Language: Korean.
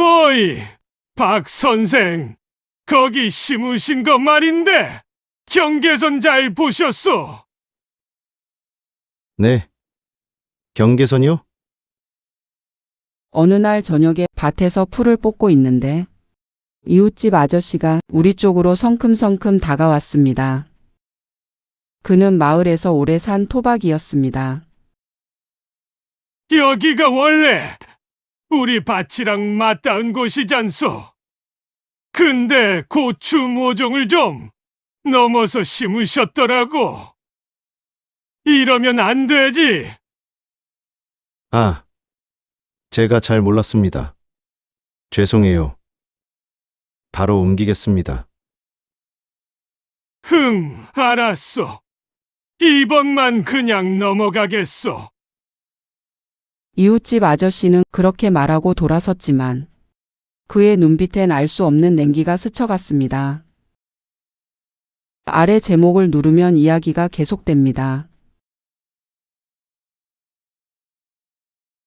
어이, 박 선생, 거기 심으신 거 말인데 경계선 잘 보셨소? 네. 경계선이요? 어느 날 저녁에 밭에서 풀을 뽑고 있는데 이웃집 아저씨가 우리 쪽으로 성큼성큼 다가왔습니다. 그는 마을에서 오래 산 토박이였습니다. 여기가 원래 우리 밭이랑 맞닿은 곳이잖소. 근데 고추 모종을 좀 넘어서 심으셨더라고. 이러면 안 되지. 아, 제가 잘 몰랐습니다. 죄송해요. 바로 옮기겠습니다. 흠, 알았소. 이번만 그냥 넘어가겠소. 이웃집 아저씨는 그렇게 말하고 돌아섰지만 그의 눈빛엔 알 수 없는 냉기가 스쳐갔습니다. 아래 제목을 누르면 이야기가 계속됩니다.